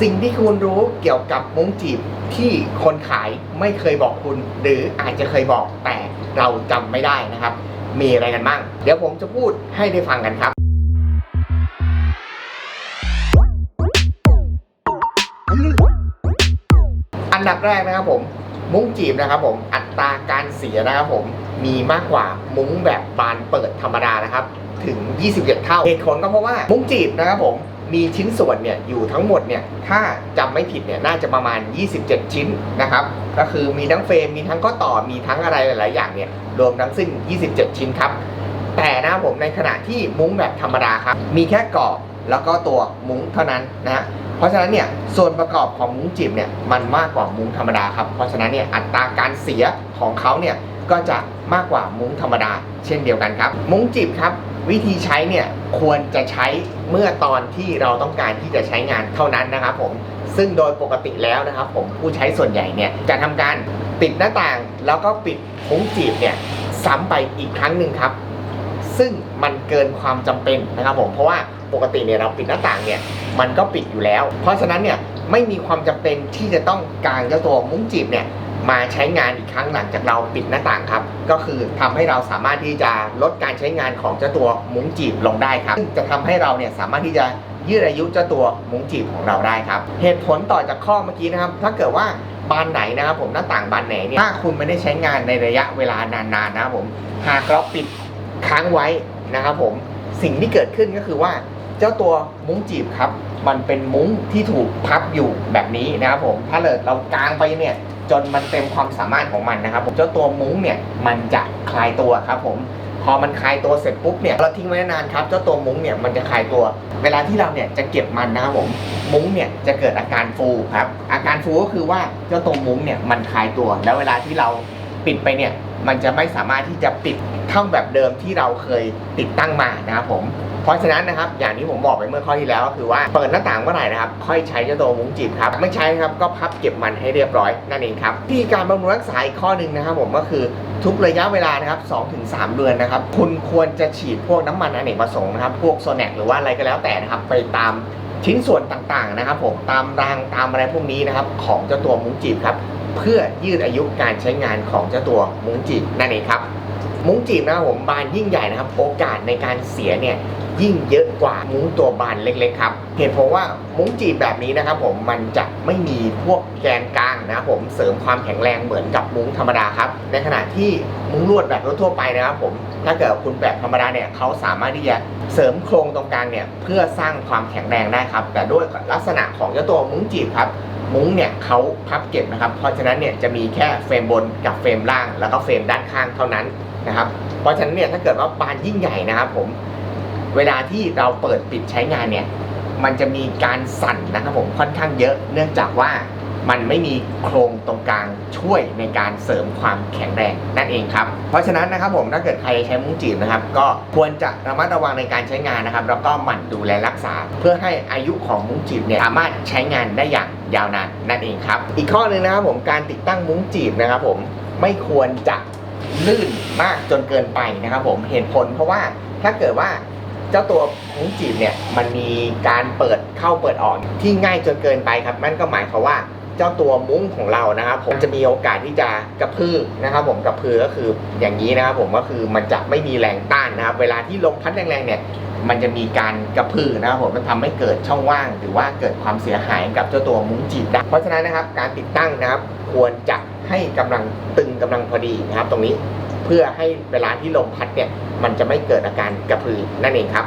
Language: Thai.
สิ่งที่คุณรู้เกี่ยวกับมุ้งจีบที่คนขายไม่เคยบอกคุณ หรืออาจจะเคยบอกแต่เราจำไม่ได้นะครับ มีอะไรกันบ้าง เดี๋ยวผมจะพูดให้ได้ฟังกันครับอันดับแรกนะครับผมมุ้งจีบนะครับผมอัตราการเสียนะครับผมมีมากกว่ามุ้งแบบบานเปิดธรรมดานะครับ ถึง 27 เท่าเหตุผลก็เพราะว่ามุ้งจีบนะครับผม มีชิ้นส่วนเนี่ยอยู่ทั้งหมดเนี่ยถ้าจำไม่ผิดเนี่ยน่าจะประมาณ 27 ชิ้นนะครับก็คือมีทั้งเฟรมมีทั้งข้อต่อมีทั้งอะไรหลาย ๆ อย่างเนี่ยรวมทั้งสิ้น 27 ชิ้นครับแต่นะผมในขณะที่มุ้งแบบธรรมดาครับมีแค่กรอบแล้วก็ตัวมุ้งเท่านั้นนะฮะเพราะฉะนั้นเนี่ยส่วนประกอบของมุ้งจีบเนี่ยมันมากกว่ามุ้งธรรมดาครับเพราะฉะนั้นเนี่ยอัตราการเสียของเขาเนี่ยก็จะมากกว่ามุ้งธรรมดา เช่นเดียวกันครับ มุ้งจีบครับ วิธีใช้เนี่ยควรจะใช้เมื่อตอนที่เราต้องการที่จะใช้งานเท่านั้นนะครับผมซึ่งโดยปกติแล้วนะครับผมผู้ใช้ส่วนใหญ่เนี่ยจะทำการปิดหน้าต่างแล้วก็ปิดมุ้งจีบเนี่ยซ้ำไปอีกครั้งหนึ่งครับ ซึ่งมันเกินความจำเป็นนะครับผมเพราะว่าปกติเนี่ยเราปิดหน้าต่างเนี่ยมันก็ปิดอยู่แล้ว เพราะฉะนั้นเนี่ยไม่มีความจำเป็นที่จะต้องกางเจ้าตัวมุ้งจีบเนี่ย มาใช้งานอีกครั้งหลังจากเราปิดหน้าต่างครับ ก็คือทำให้เราสามารถที่จะลดการใช้งานของเจ้าตัวมุ้งจีบลงได้ครับซึ่งจะทำให้เราเนี่ยสามารถที่จะยืดอายุเจ้าตัวมุ้งจีบของเราได้ครับ เหตุผลต่อจากข้อเมื่อกี้นะครับ ถ้าเกิดว่าบานไหนนะครับผมหน้าต่างบานไหนเนี่ยถ้าคุณไม่ได้ใช้งานในระยะเวลานานๆนะครับผมหากเราปิดค้างไว้นะครับผมสิ่งที่เกิดขึ้นก็คือว่าเจ้าตัวมุ้งจีบครับ มันเป็นมุ้งที่ถูกพับอยู่แบบนี้นะครับผมถ้าเกิดเรากางไปเนี่ย จนมันเต็มความสามารถของมันนะครับผมเจ้าตัวมุ้งเนี่ยมันจะคลายตัวครับผมพอมันคลายตัวเสร็จปุ๊บเนี่ยเราทิ้งไว้นานครับเจ้าตัวมุ้งเนี่ยมันจะคลายตัว เวลาที่เราเนี่ยจะเก็บมันนะครับผมมุ้งเนี่ยจะเกิดอาการฟูครับอาการฟูก็คือว่าเจ้าตัวมุ้งเนี่ยมันคลายตัว แล้วเวลาที่เรา ปิดไปเนี่ยมันจะไม่สามารถที่จะปิดเท่าแบบเดิมที่เราเคยติดตั้งมานะครับผมเพราะฉะนั้นนะครับอย่างที่ผมบอกไปเมื่อข้อที่แล้วก็คือว่าเปิดหน้าต่างเมื่อไหร่นะครับ ค่อยใช้เจ้าตัวมุ้งจีบครับไม่ใช้ครับก็พับเก็บมันให้เรียบร้อยนั่นเองครับที่การบำรุงรักษาอีกข้อหนึ่งนะครับผมก็คือทุกระยะเวลานะครับ2-3 เดือนนะครับ คุณควรจะฉีดพวกน้ำมันอเนกประสงค์นะครับ พวกโซแนกหรือว่าอะไรก็แล้วแต่นะครับ ไปตามชิ้นส่วนต่างๆนะครับผมตามรางตามอะไรพวกนี้นะครับของเจ้าตัวมุ้งจีบครับ เพื่อยืดอายุการใช้งานของเจ้าตัวมุ้งจีบนั่นเองครับ มุ้งจีบนะครับผมบานยิ่งใหญ่นะครับ โอกาสในการเสียเนี่ยยิ่งเยอะกว่ามุ้งตัวบานเล็กๆครับ เหตุผลว่ามุ้งจีบแบบนี้นะครับผมมันจะไม่มีพวกแกนกลางนะครับผมเสริมความแข็งแรงเหมือนกับมุ้งธรรมดาครับ ในขณะที่มุ้งลวดแบบทั่วไปนะครับผมถ้าเกิดคุณแบบธรรมดาเนี่ยเขาสามารถที่จะเสริมโครงตรงกลางเนี่ยเพื่อสร้างความแข็งแรงได้ครับ แต่ด้วยลักษณะของเจ้าตัวมุ้งจีบครับ มุ้งเนี่ยเขาพับเก็บนะครับ เพราะฉะนั้นเนี่ยจะมีแค่เฟรมบนกับเฟรมล่าง แล้วก็เฟรมด้านข้างเท่านั้นนะครับ เพราะฉะนั้นเนี่ยถ้าเกิดว่าบานยิ่งใหญ่นะครับผม เวลาที่เราเปิดปิดใช้งานเนี่ย มันจะมีการสั่นนะครับผมค่อนข้างเยอะ เนื่องจากว่า มันไม่มีโครงตรงกลางช่วยในการเสริมความแข็งแรงนั่นเองครับ เพราะฉะนั้นนะครับผมถ้าเกิดใครใช้มุ้งจีบนะครับ ก็ควรจะระมัดระวังในการใช้งานนะครับ แล้วก็หมั่นดูแลรักษา เพื่อให้อายุของมุ้งจีบเนี่ยสามารถใช้งานได้อย่างยาวนานนั่นเองครับ อีกข้อหนึ่งนะครับผมการติดตั้งมุ้งจีบนะครับผมไม่ควรจะลื่นมากจนเกินไปนะครับผมเหตุผลเพราะว่าถ้าเกิดว่าเจ้าตัวมุ้งจีบเนี่ยมันมีการเปิดเข้าเปิดออกที่ง่ายจนเกินไปครับนั่นก็หมายความว่า เจ้าตัวมุ้งของเรานะครับผมจะมีโอกาสที่จะกระพือนะครับ ผมกระพือก็คืออย่างนี้นะครับผมก็คือมันจะไม่มีแรงต้านนะครับ เวลาที่ลมพัดแรงๆเนี่ยมันจะมีการกระพือนะครับผมมันทำให้เกิดช่องว่าง หรือว่าเกิดความเสียหายกับเจ้าตัวมุ้งจีบได้เพราะฉะนั้นนะครับการติดตั้งนะครับ ควรจะให้กำลังตึงกำลังพอดีนะครับ ตรงนี้เพื่อให้เวลาที่ลมพัดเนี่ยมันจะไม่เกิดอาการกระพือนั่นเองครับ